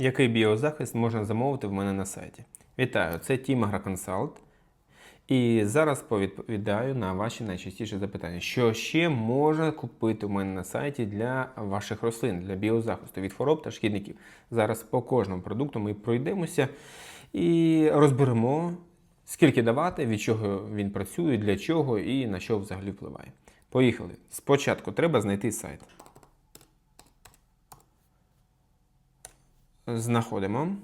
Який біозахист можна замовити в мене на сайті? Вітаю, це Team AgroConsult. І зараз повідповідаю на ваші найчастіші запитання. Що ще можна купити у мене на сайті для ваших рослин, для біозахисту від хвороб та шкідників? Зараз по кожному продукту ми пройдемося і розберемо, скільки давати, від чого він працює, для чого і на що взагалі впливає. Поїхали. Спочатку треба знайти сайт. Знаходимо.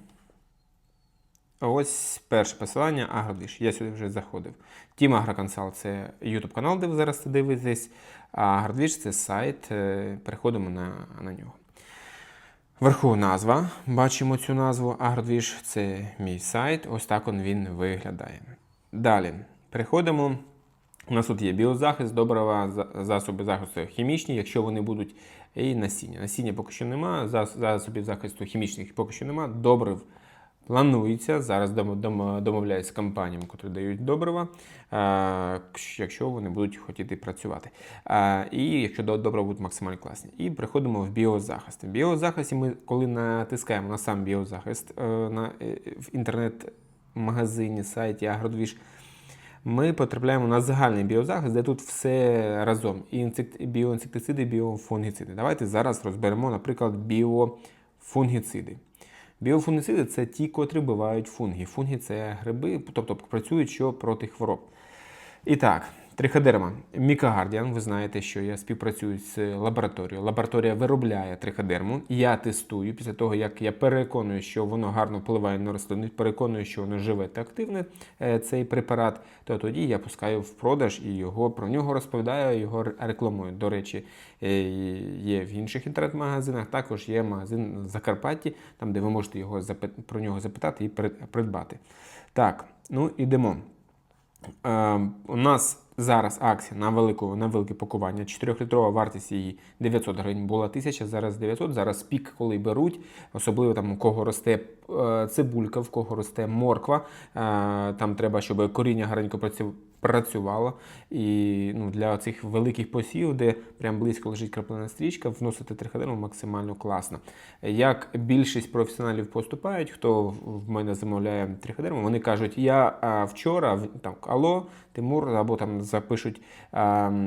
Ось перше посилання Агродвіж. Я сюди вже заходив. Тім Агроконсалт це YouTube канал, де ви зараз дивитесь. А Агродвіж це сайт. Е, Переходимо на, на нього. Вверху назва. Бачимо цю назву Агродвіж. Це мій сайт. Ось так він виглядає. Далі переходимо. У нас тут є біозахист, добрива, засоби захисту хімічні, якщо вони будуть, і насіння. Насіння поки що нема, засобів захисту хімічних поки що нема. Добрив планується. Зараз дом- дом- домовляюсь з компаніями, які дають добрива, е, якщо вони будуть хотіти працювати. Е, І якщо до- добрива будуть максимально класні. І переходимо в біозахист. В біозахисті ми, коли натискаємо на сам біозахист е, на, в інтернет-магазині, сайті Агродвіж, ми потрапляємо на загальний біозахист, де тут все разом. І інсект- біоінсектициди, біофунгіциди. Давайте зараз розберемо, наприклад, біофунгіциди. Біофунгіциди це ті, котрі вбивають фунги. Фунги це гриби, тобто працюють що проти хвороб. І так, триходерма. Мікагардіан, ви знаєте, що я співпрацюю з лабораторією. Лабораторія виробляє триходерму. Я тестую після того, як я переконую, що воно гарно впливає на рослини, переконую, що воно живе та активне, е, цей препарат, то тоді я пускаю в продаж і його про нього розповідаю, його рекламую. До речі, е, є в інших інтернет-магазинах. Також є магазин в Закарпатті, там де ви можете його про нього запитати і придбати. Так, ну ідемо. Е, у нас зараз акція на велику, на велике пакування. 4-літрова вартість її 900 гривень була 1000, зараз 900. Зараз пік, коли беруть, особливо там у кого росте е, цибулька, в кого росте морква. Е, там треба, щоб коріння гарненько працювало. І ну, для цих великих посів, де прям близько лежить краплина стрічка, вносити триходерму максимально класно. Як більшість професіоналів поступають, хто в мене замовляє триходерму, вони кажуть, я вчора там алло, Тимур, або там запишуть,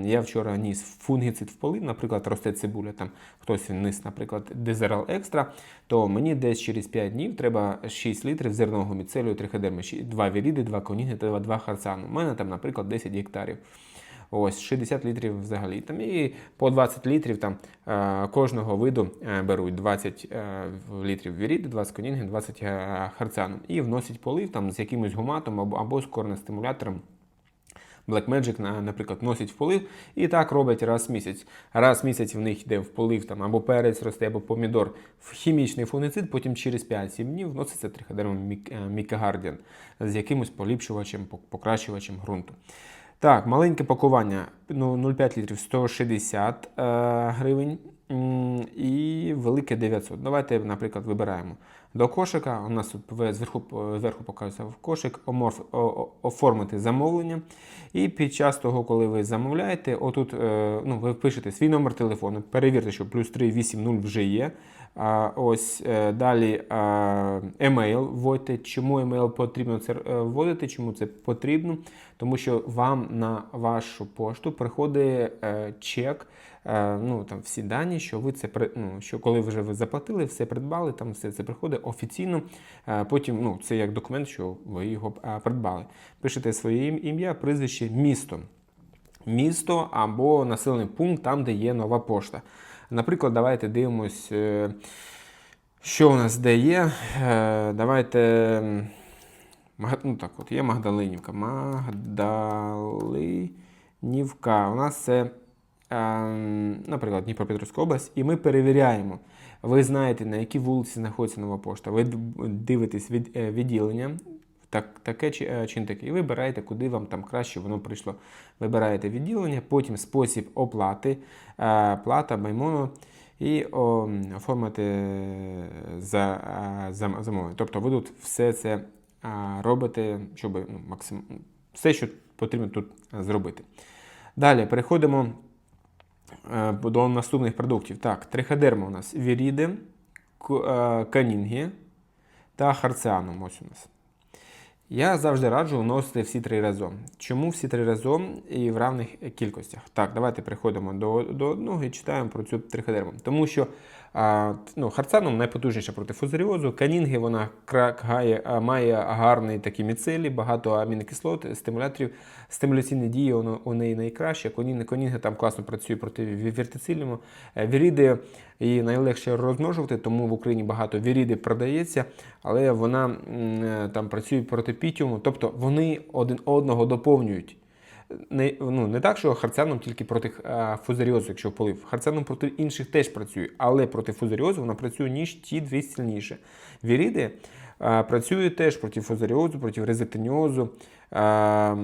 я вчора ніс фунгіцид в полив, наприклад, росте цибуля, там хтось низ, наприклад, Дезерал Екстра, то мені десь через 5 днів треба 6 літрів зернового міцелію триходерми, 2 віріди, 2 коніги та 2 харцану. У мене там, наприклад, 10 гектарів. Ось 60 літрів взагалі. Там і по 20 літрів там кожного виду е, беруть 20 е, літрів віріди, 20 конінги, 20 е, харцану. І вносять полив там з якимось гуматом або з корнестимулятором. Blackmagic, на- наприклад, носять в полив і так роблять раз в місяць. Раз в місяць в них йде в полив там або перець росте, або помідор в хімічний фунгицид, потім через 5-7 днів вноситься триходермом мік- е, мікагардіан з якимось поліпшувачем, покращувачем ґрунту. Так, маленьке пакування, ну 0,5 літрів 160 е, гривень і велике 900. Давайте, наприклад, вибираємо. До кошика, у нас тут зверху, зверху показується в кошик, оморф, оформити замовлення. І під час того, коли ви замовляєте, отут е, ну, ви пишете свій номер телефону, перевірте, що плюс 380 вже є. А, ось е, далі емейл вводьте. Чому емейл потрібно це е, вводити? Чому це потрібно? Тому що вам на вашу пошту приходить е, чек, е, ну там всі дані, що ви це ну, що коли вже ви заплатили, все придбали, там все це приходить офіційно. Е, Потім ну, це як документ, що ви його е, придбали. Пишете своє ім'я, прізвище, місто місто або населений пункт, там, де є нова пошта. Наприклад, давайте дивимось, е, що у нас де є. Е, Давайте. Ну так, от є Магдалинівка. Магдалинівка. У нас це, наприклад, Дніпропетровська область, і ми перевіряємо. Ви знаєте, на якій вулиці знаходиться нова пошта. Ви дивитесь від, е, відділення, так, таке чи, е, чи не таке, і вибираєте, куди вам там краще воно прийшло. Вибираєте відділення, потім спосіб оплати, е, плата, маймоно. І о, оформити за, за, замовлення. Тобто ви тут все це робите, щоб ну, максим... все, що потрібно тут зробити. Далі переходимо до наступних продуктів. Так, триходерма у нас віріди, е, канінгі та харціаном. Ось у нас. Я завжди раджу вносити всі три разом. Чому всі три разом і в равних кількостях? Так, давайте переходимо до, до одного і читаємо про цю триходерму. Тому що ну, харцаном найпотужніша проти фузаріозу. Канінги вона кра- гає- а, має гарний такі міцелі, багато амінокислот, стимуляторів. Стимуляційні дії у неї найкраще. Конінги, конінги там класно працює проти ві- віртицильному. Е, Віріди її найлегше розмножувати, тому в Україні багато віріди продається, але вона е, там працює проти пітіуму, тобто вони один одного доповнюють. Не, ну, не так, що харцяном тільки проти а, фузаріозу, якщо полив. Харцяном проти інших теж працює, але проти фузаріозу вона працює ніж ті дві сильніше. Віріди а, працюють теж проти фузаріозу, проти резектиніозу, а,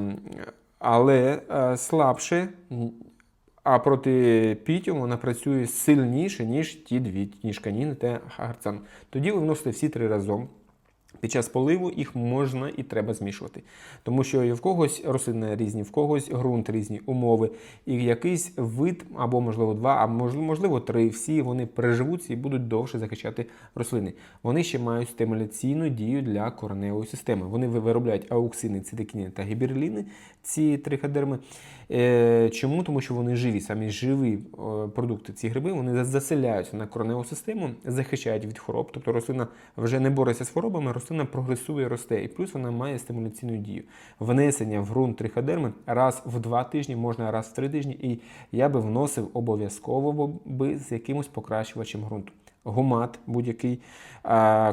але слабше. А проти пітіуму вона працює сильніше, ніж ті дві, ніж каніни та гарцан. Тоді ви вносите всі три разом. Під час поливу їх можна і треба змішувати. Тому що і в когось рослини різні, в когось ґрунт різні, умови. І якийсь вид, або, можливо, два, а можливо, три, всі вони переживуться і будуть довше захищати рослини. Вони ще мають стимуляційну дію для кореневої системи. Вони виробляють ауксини, цитокіни та гіберліни, ці триходерми. Е, Чому? Тому що вони живі, самі живі е, продукти, ці гриби, вони заселяються на кореневу систему, захищають від хвороб. Тобто рослина вже не бореться з хворобами, рослина прогресує, росте. І плюс вона має стимуляційну дію. Внесення в ґрунт триходерми раз в два тижні, можна раз в три тижні. І я би вносив обов'язково би з якимось покращувачем ґрунту. Гумат будь-який,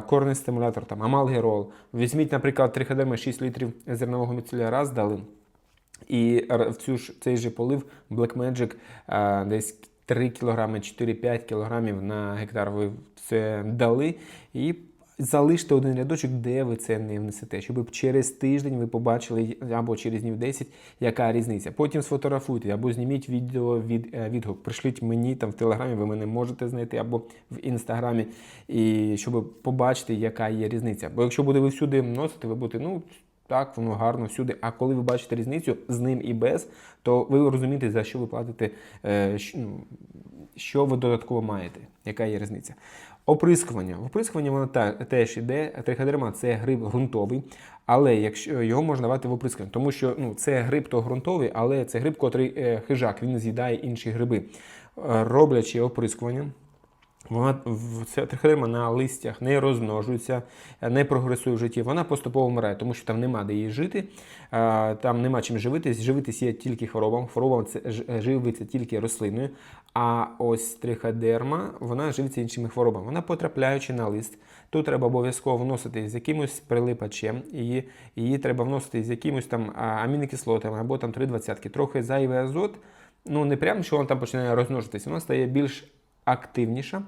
корний стимулятор, там, амалгерол. Візьміть, наприклад, триходерми 6 літрів зернового міцеля раз дали. І в цю ж цей же полив Black Magic а, десь 3 кг, 4-5 кг на гектар ви це дали. І залиште один рядочок, де ви це не внесете, щоб через тиждень ви побачили або через днів 10, яка різниця. Потім сфотографуйте або зніміть відео від е, відгук. Пришліть мені там в телеграмі, ви мене можете знайти або в інстаграмі, і щоб побачити, яка є різниця. Бо якщо буде ви всюди вносити, ви будете, ну. Так, воно гарно всюди. А коли ви бачите різницю з ним і без, то ви розумієте, за що ви платите, е, ну, що ви додатково маєте, яка є різниця. Оприскування. Оприскування воно теж іде. Триходерма це гриб ґрунтовий, але якщо його можна давати в оприскування, тому що ну, це гриб то ґрунтовий, але це гриб, котрий е, хижак, він з'їдає інші гриби. Е, роблячи оприскування. Вона ця триходерма на листях не розмножується, не прогресує в житті. Вона поступово вмирає, тому що там нема де їй жити, там нема чим живитись. Живитись є тільки хворобам. Хворобам це живиться тільки рослиною. А ось триходерма вона живиться іншими хворобами. Вона потрапляючи на лист. Тут треба обов'язково вносити з якимось прилипачем, її, її треба вносити з якимось там амінокислотами або там 3,20. Трохи зайвий азот. Ну не прямо, що вона там починає розмножитися, вона стає більш активніша.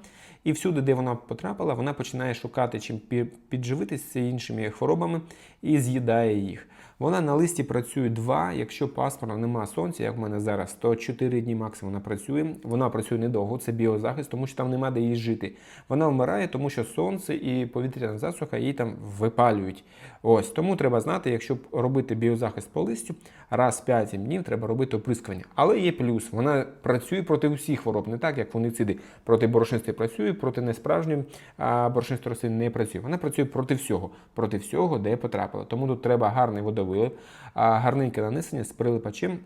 І всюди, де вона потрапила, вона починає шукати чим пі- підживитися іншими хворобами і з'їдає їх. Вона на листі працює 2, якщо пасмурно нема сонця, як в мене зараз, то 4 дні максимум вона працює. Вона працює недовго, це біозахист, тому що там нема де їй жити. Вона вмирає, тому що сонце і повітряна засуха її там випалюють. Ось тому треба знати, якщо робити біозахист по листю, раз в 5 днів треба робити оприскування. Але є плюс, вона працює проти усіх хвороб, не так як фунициди. Проти борошнистої працює, проти несправжньої борошнистої рослини не працює. Вона працює проти всього, проти всього, де потрапила. Тому тут треба гарний водовилив, а гарненьке нанесення з прилипачем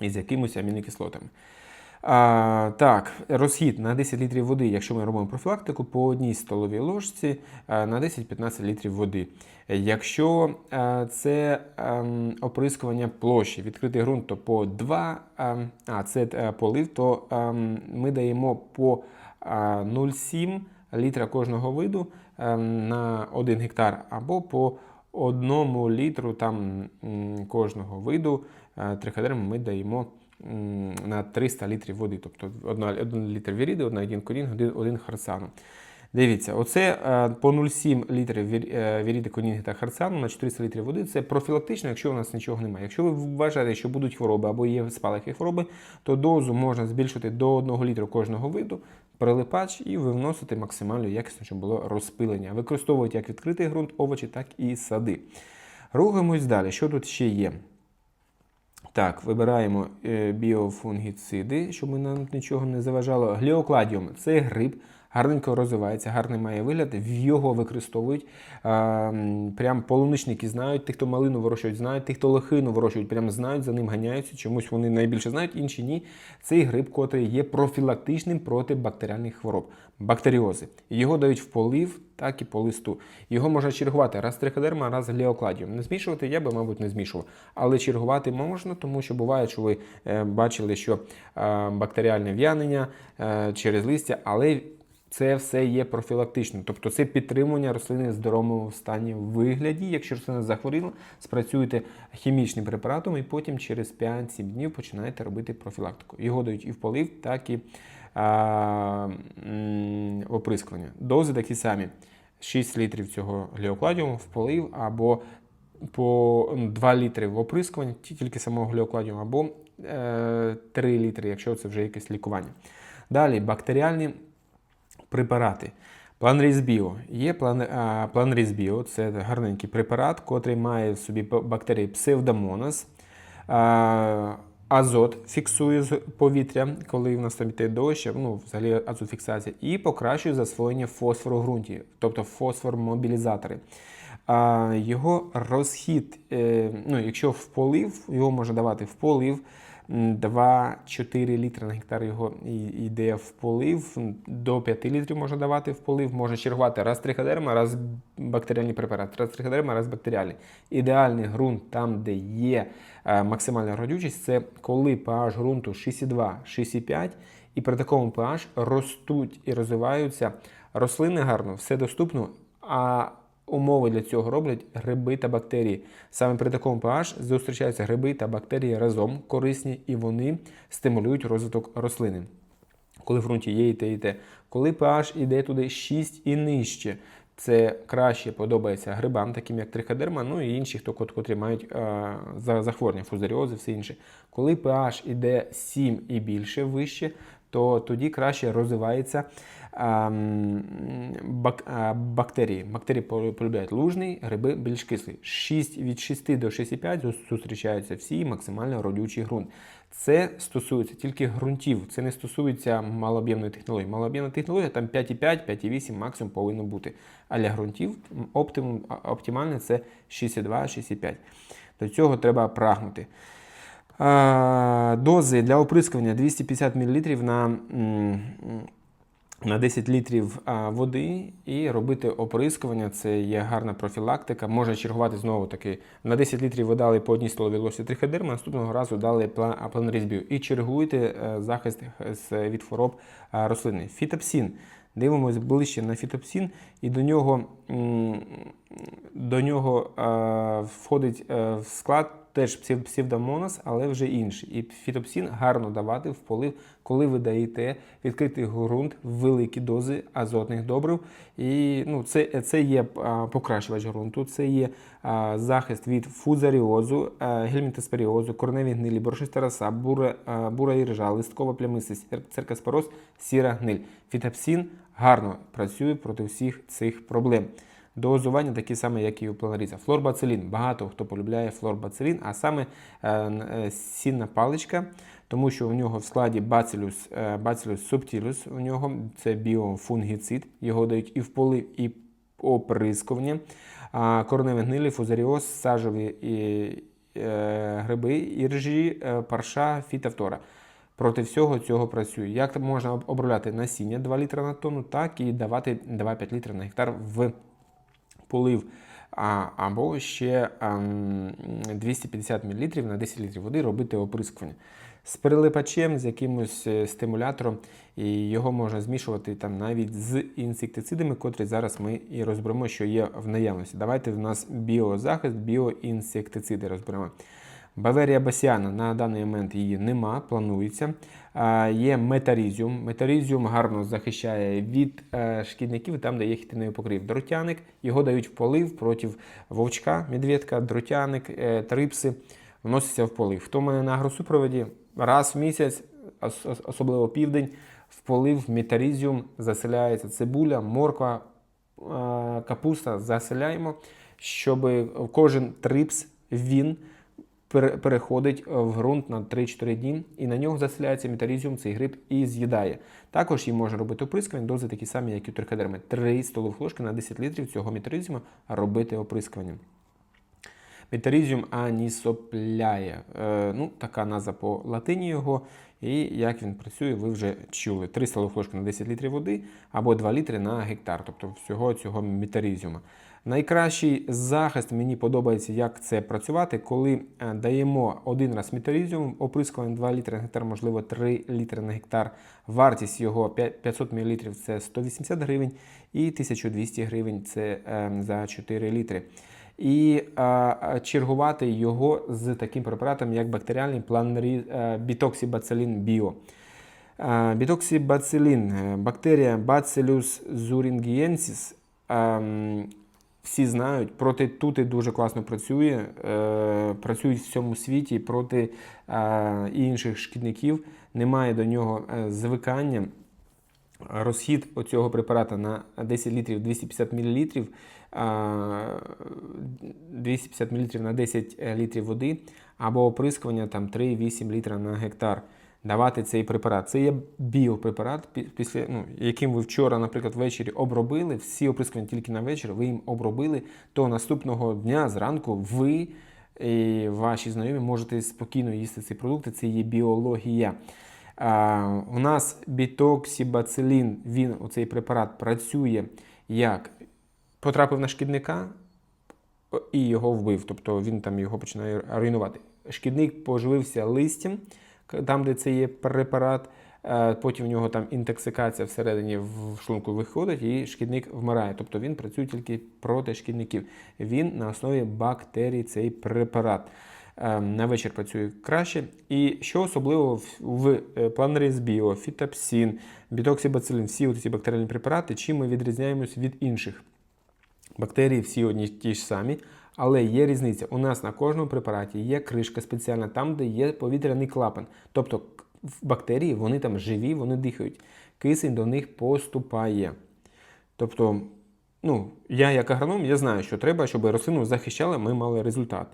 і з якимось амінокислотами. А, так, розхід на 10 літрів води, якщо ми робимо профілактику, по одній столовій ложці на 10-15 літрів води. Якщо це ем, оприскування площі, відкритий ґрунт, то по 2, ем, а це е, полив, то ем, ми даємо по 0,7 літра кожного виду на 1 гектар або по одному літру там кожного виду е, триходерм ми даємо на 300 літрів води. Тобто 1 літр віріди, 1 конін, 1 харсану. Дивіться, оце е, по 0,7 літрів е, віріди конінги та харсану на 400 літрів води. Це профілактично, якщо у нас нічого немає. Якщо ви вважаєте, що будуть хвороби або є спалахи хвороби, то дозу можна збільшити до 1 літру кожного виду, прилипач і ви максимально якісно, щоб було розпилення. Використовують як відкритий ґрунт, овочі, так і сади. Рухаємось далі. Що тут ще є? Так, вибираємо е, біофунгіциди, щоб нам нічого не заважало. Гліокладіум це гриб гарненько розвивається, гарний має вигляд, в його використовують. Прям полуничники знають, ті, хто малину вирощують, знають, ті, хто лохину вирощують, прям знають, за ним ганяються. Чомусь вони найбільше знають, інші ні. Цей гриб, котрий є профілактичним проти бактеріальних хвороб, бактеріози. Його дають в полив, так і по листу. Його можна чергувати раз триходерма, раз гліокладіум. Не змішувати я би, мабуть, не змішував. Але чергувати можна, тому що буває, що ви е, бачили, що бактеріальне в'янення е, через листя, але це все є профілактичним. Тобто це підтримування рослини в здоровому стані в вигляді. Якщо рослина захворіла, спрацюєте хімічним препаратом і потім через 5-7 днів починаєте робити профілактику. Його дають і в полив, так і а, м, оприскування. Дози такі самі: 6 літрів цього гліокладіуму в полив або по ну, 2 літри в оприскуванні, ті- тільки самого гліокладіуму, або е, 3 літри, якщо це вже якесь лікування. Далі бактеріальні препарати. План Різбіо. Є план, а, план Різбіо, це гарненький препарат, котрий має в собі бактерії псевдомонас. А, азот фіксує з повітря, коли в нас там йде дощ, ну, взагалі азотфіксація, і покращує засвоєння фосфору в ґрунті, тобто фосфор-мобілізатори. А, його розхід, е, ну, якщо в полив, його можна давати в полив. М, 2-4 літри на гектар його йде в полив, до 5 літрів можна давати в полив, можна чергувати раз триходерма, раз бактеріальний препарат, раз триходерма, раз бактеріальний. Ідеальний ґрунт там, де є е, максимальна родючість, це коли pH ґрунту 6,2, 6,5, і при такому pH ростуть і розвиваються рослини гарно, все доступно, а умови для цього роблять гриби та бактерії. Саме при такому pH зустрічаються гриби та бактерії разом корисні, і вони стимулюють розвиток рослини. Коли в ґрунті є і те, і те. Коли pH іде туди 6 і нижче, це краще подобається грибам, таким як триходерма, ну і інші, хто котрі мають за- захворювання, фузаріози, все інше. Коли pH іде 7 і більше вище, то тоді краще розвивається ем, е, бактерії. Бактерії полюбляють лужний, гриби більш кислі. 6, від 6 до 6,5 зустрічаються всі максимально родючий ґрунт. Це стосується тільки ґрунтів, це не стосується малооб'ємної технології. Малооб'ємна технологія там 5,5, 5,8 максимум повинно бути. А для ґрунтів оптимальне це 6,2, 6,5. До цього треба прагнути. Дози для оприскування 250 мл на, на 10 літрів води і робити оприскування. Це є гарна профілактика. Можна чергувати знову таки. На 10 літрів ви дали по одній столовій ложці триходерма, наступного разу дали план, план. І чергуйте е, захист від хвороб рослини. Фітопсін. Дивимось ближче на фітопсін, і до нього, до нього входить е, в склад теж псев- псевдомонас, але вже інший. І фітопсін гарно давати в полив, коли ви даєте відкритий ґрунт, великі дози азотних добрив. І ну, це, це є покращувач ґрунту, це є а, захист від фузаріозу, а, гельмінтоспоріозу, корневі гнилі, борошиста бура, а, бура іржа, листкова плямистість, цер- церкоспороз, сіра гниль. Фітопсін гарно працює проти всіх цих проблем. Дозування такі саме, як і у планаріза. Флорбацилін. Багато хто полюбляє флорбацилін, а саме е, е, сінна паличка, тому що у нього в складі Bacillus, е, Bacillus subtilus, у нього це біофунгіцид, його дають і в полив, і оприскування. Кореневі гнилі, фузаріоз, сажові і, гриби, іржі, парша, фітофтора. Проти всього цього працює. Як можна обробляти насіння 2 літри на тонну, так і давати 2-5 літрів на гектар в полив. Або ще ем, 250 мл на 10 літрів води робити оприскування. З перелипачем, з якимось е, стимулятором, і його можна змішувати там навіть з інсектицидами, котрі зараз ми і розберемо, що є в наявності. Давайте в нас біозахист, біоінсектициди розберемо. Баверія басіана на даний момент її нема, планується. Є метарізіум. Метарізіум гарно захищає від е, шкідників там, де є хітиновий покрив. Дротяник, його дають в полив проти вовчка, медведка, дротяник, е, трипси. Вноситься в полив. Хто в мене на агросупроводі раз в місяць, ос- ос- особливо південь, в полив метарізіум заселяється цибуля, морква, е, капуста заселяємо, щоб кожен трипс він переходить е, в ґрунт на 3-4 дні, і на нього заселяється метарізіум, цей гриб і з'їдає. Також їм можна робити оприскування, дози такі самі, як і у триходерми. 3 столових ложки на 10 літрів цього метарізіуму робити оприскування. Метарізіум анісопляє. Е, ну, така назва по латині його. І як він працює, ви вже чули. 3 столових ложки на 10 літрів води або 2 літри на гектар, тобто всього цього метарізіума. Найкращий захист мені подобається, як це працювати, коли е, даємо один раз метарізіум, оприскуємо 2 літри на гектар, можливо 3 літри на гектар. Вартість його 500 мл це 180 гривень і 1200 гривень це е, за 4 літри. І е, чергувати його з таким препаратом, як бактеріальний планрі е, бітоксибацилін біо. Бітоксибацилін, е, бактерія Bacillus thuringiensis, ем, всі знають, проти тути дуже класно працює, е, працюють в всьому світі проти е, інших шкідників, немає до нього е, звикання. Розхід оцього препарата на 10 літрів 250 мл, 250 мл на 10 літрів води або оприскування там 3-8 літра на гектар. Давати цей препарат. Це є біопрепарат, після, ну, яким ви вчора, наприклад, ввечері обробили, всі оприскування тільки на вечір, ви їм обробили, то наступного дня зранку ви і ваші знайомі можете спокійно їсти ці продукти. Це є біологія. А, у нас бітоксибацилін, він, оцей препарат, працює як потрапив на шкідника і його вбив. Тобто він там його починає руйнувати. Шкідник поживився листям, там, де це є препарат. е, Потім в нього там інтоксикація всередині в шлунку виходить, і шкідник вмирає. Тобто він працює тільки проти шкідників. Він на основі бактерій цей препарат. Е, На вечір працює краще. І що особливо в- е, біо, фітапсін, бітоксибацилін, всі ці бактеріальні препарати, чим ми відрізняємось від інших. Бактерії всі одні ті ж самі, але є різниця. У нас на кожному препараті є кришка спеціальна, там, де є повітряний клапан. Тобто бактерії вони там живі, вони дихають. Кисень до них поступає. Тобто, ну, я як агроном, я знаю, що треба, щоб рослину захищали, ми мали результат.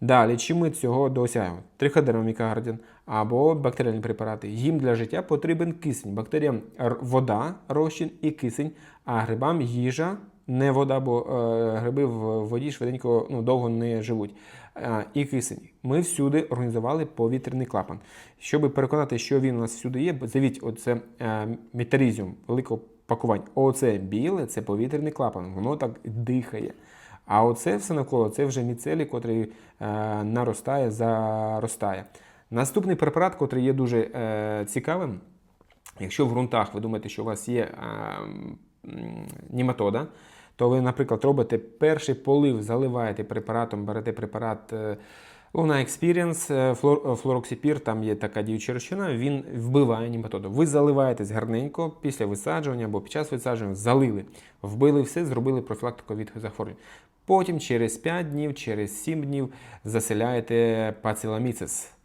Далі, чим ми цього досягаємо? Триходерма мікагардін або бактеріальні препарати. Їм для життя потрібен кисень. Бактеріям вода, розчин і кисень, а грибам їжа, не вода, бо е, гриби в воді швиденько ну, довго не живуть. Е, і кисень. Ми всюди організували повітряний клапан. Щоб переконати, що він у нас всюди є, завіть оце е, метарізіум великого пакування. Оце біле це повітряний клапан, воно так дихає. А оце все навколо це вже міцелій, котрий е, наростає, заростає. Наступний препарат, котрий є дуже е, цікавим, якщо в ґрунтах ви думаєте, що у вас є е, м, німатода, то ви, наприклад, робите перший полив, заливаєте препаратом, берете препарат е, Luna Experience, е, е, флороксипір, там є така діюча речовина, він вбиває німатоду. Ви заливаєтесь гарненько після висаджування або під час висаджування, залили, вбили все, зробили профілактику від захворювань. Потім через 5 днів, через 7 днів заселяєте пациламіцис а,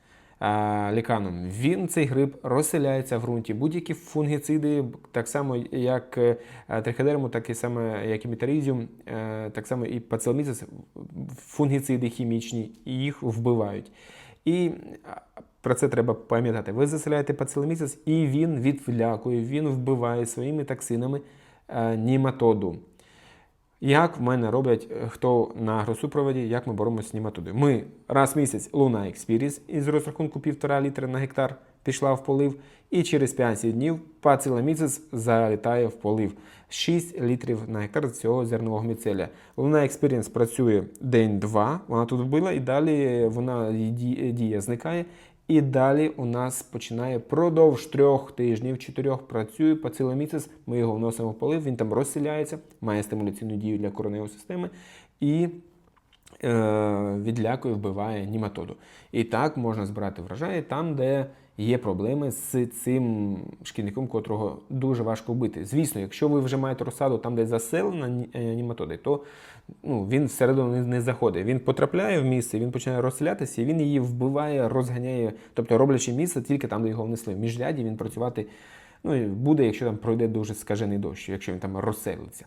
ліканом. Він цей гриб розселяється в ґрунті. Будь-які фунгіциди, так само як е, триходерму, так і саме як і метарізіум, е, так само і пациламіцис, фунгіциди хімічні, їх вбивають. І про це треба пам'ятати. Ви заселяєте пациламіцис, і він відвлякує, він вбиває своїми токсинами е, німатоду. Як в мене роблять е, хто на агросупроводі, як ми боремося з німатодою? Ми раз в місяць Luna Experience із розрахунку 1,5 літра на гектар пішла в полив, і через 5 днів пациламіцис залітає в полив. 6 літрів на гектар цього зернового міцелія. Luna Experience працює день-два, вона тут вбила, і далі вона її ді- зникає. І далі у нас починає продовж трьох тижнів, чотирьох працює пациломіцис, ми його вносимо в полив, він там розсіляється, має стимуляційну дію для кореневої системи і е, відлякує, вбиває німатоду. І так можна збирати врожаї там, де є проблеми з цим шкідником, котрого дуже важко вбити. Звісно, якщо ви вже маєте розсаду там, де заселена е, німатоди, то ну, він всередину не, не заходить. Він потрапляє в місце, він починає розселятися, і він її вбиває, розганяє, тобто роблячи місце тільки там, де його внесли. В міжряді він працювати ну, буде, якщо там пройде дуже скажений дощ, якщо він там розселиться.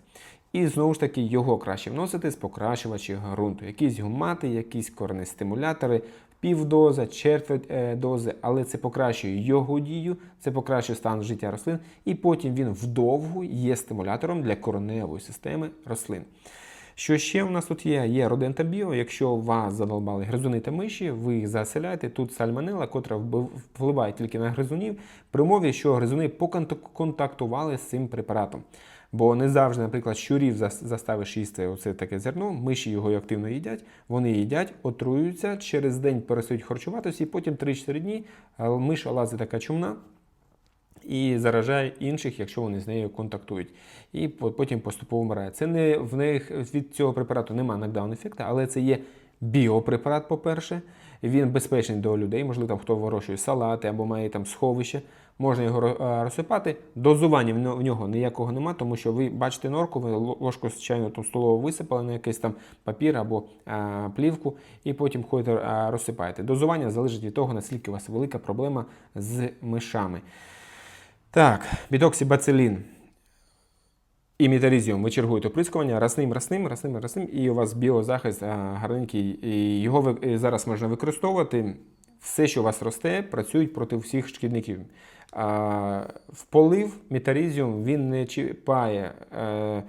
І знову ж таки його краще вносити з покращувачів ґрунту. Якісь гумати, якісь корнестимулятори, півдоза, четверть е, дози, але це покращує його дію, це покращує стан життя рослин, і потім він вдовгу є стимулятором для кореневої системи рослин. Що ще у нас тут є? Є Родента Біо. Якщо вас задолбали гризуни та миші, ви їх заселяєте. Тут сальмонела, котра впливає тільки на гризунів, при умові, що гризуни поконтактували з цим препаратом. Бо не завжди, наприклад, щурів заставиш їсти оце таке зерно, миші його активно їдять, вони їдять, отруюються, через день перестають харчуватися, і потім 3-4 дні миша лазить така чумна, і заражає інших, якщо вони з нею контактують. І потім поступово вмирає. Це не в них від цього препарату немає нокдаун ефекту, але це є біопрепарат, по-перше. Він безпечний до людей, можливо, там хто вирощує салати або має там сховище, можна його розсипати. Дозування в нього ніякого нема, тому що ви бачите норку, ви ложку звичайно там столову висипали на якийсь там папір або а, плівку, і потім ходите а, розсипаєте. Дозування залежить від того, наскільки у вас велика проблема з мишами. Так, бідоксибацилін і метарізіум ви чергуєте оприскування расним, расним, расним, расним, і у вас біозахист гарненький. І його ви, і зараз можна використовувати. Все, що у вас росте, працюють проти всіх шкідників. В полив метарізіум він не чіпає е,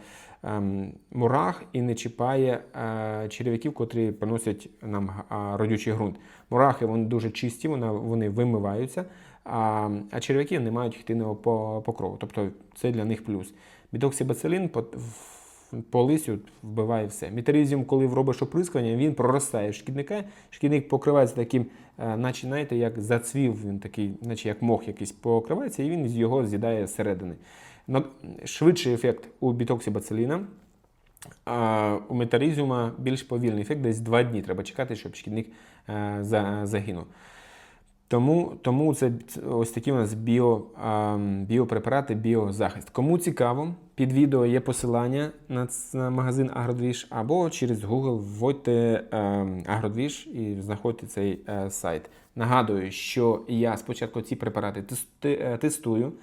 ем, мурах і не чіпає е, черв'яків, котрі приносять нам родючий ґрунт. Мурахи вони дуже чисті, вони вимиваються, а, черв'яки не мають хтиного по- покрову. Тобто це для них плюс. Бідоксибацилін в- по лисю вбиває все. Мітерізіум, коли робиш оприскування, він проростає в шкідника. Шкідник покривається таким, е, наче знаєте, як зацвів, він такий, наче як мох якийсь покривається, і він його з'їдає зсередини. Швидший ефект у бітоксибациліна, а у метарізіума більш повільний ефект, десь 2 дні треба чекати, щоб шкідник е, загинув. Тому, тому це ось такі у нас біо, біопрепарати, біозахист. Кому цікаво, під відео є посилання на, магазин Агродвіж, або через Google вводьте е, Агродвіж і знаходьте цей е, сайт. Нагадую, що я спочатку ці препарати е, тестую.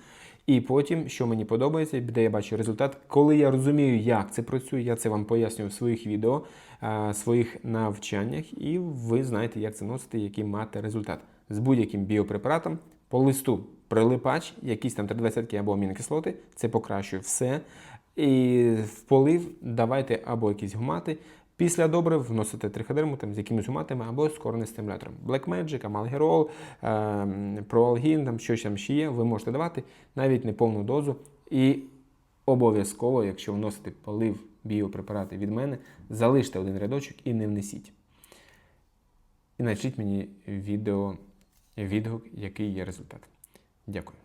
І потім, що мені подобається, де я бачу результат, коли я розумію, як це працює, я це вам пояснюю в своїх відео, е, своїх навчаннях, і ви знаєте, як це носити, який мати результат. З будь-яким біопрепаратом по листу прилипач, якісь там 320 або амінокислоти, це покращує все. І в полив давайте або якісь гумати. Після добрив вносите триходерму там, з якимись гуматами або з корнестимулятором. Black Magic, Amalgirol, ем, Proalgin, там щось там ще є, ви можете давати навіть не повну дозу. І обов'язково, якщо вносите полив біопрепарати від мене, залиште один рядочок і не внесіть. І напишіть мені відео, відгук, який є результат. Дякую.